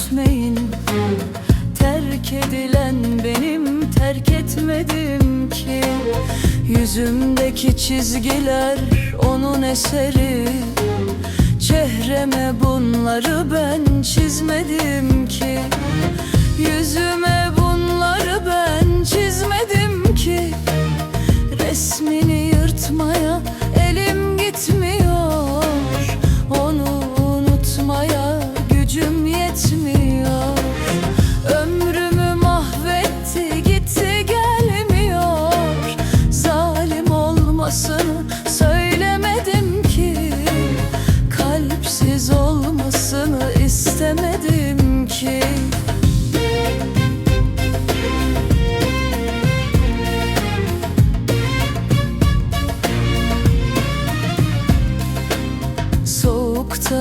küsmeyin Terk edilen benim terk etmedim ki. Yüzümdeki çizgiler onun eseri. Çehreme bunları ben çizmedim ki. Yüzüme bunları ben çizmedim ki. Resmini yırtmaya elim gitmiyor. Onu unutmaya gücüm to me.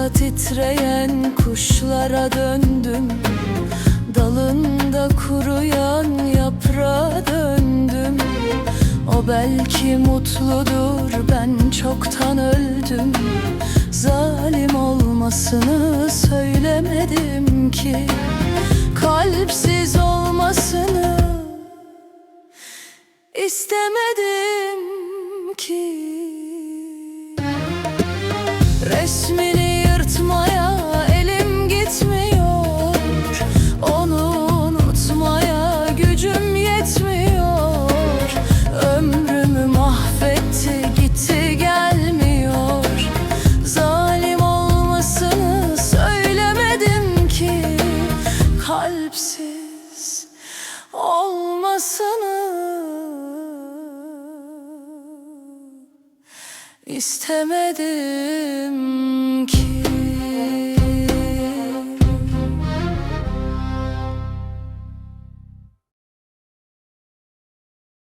Titreyen kuşlara döndüm. Dalında kuruyan yaprağa döndüm. O belki mutludur ben çoktan öldüm. Zalim olmasını söylemedim ki. Kalpsiz olmasını istemedim ki. Resmini olmasını istemedim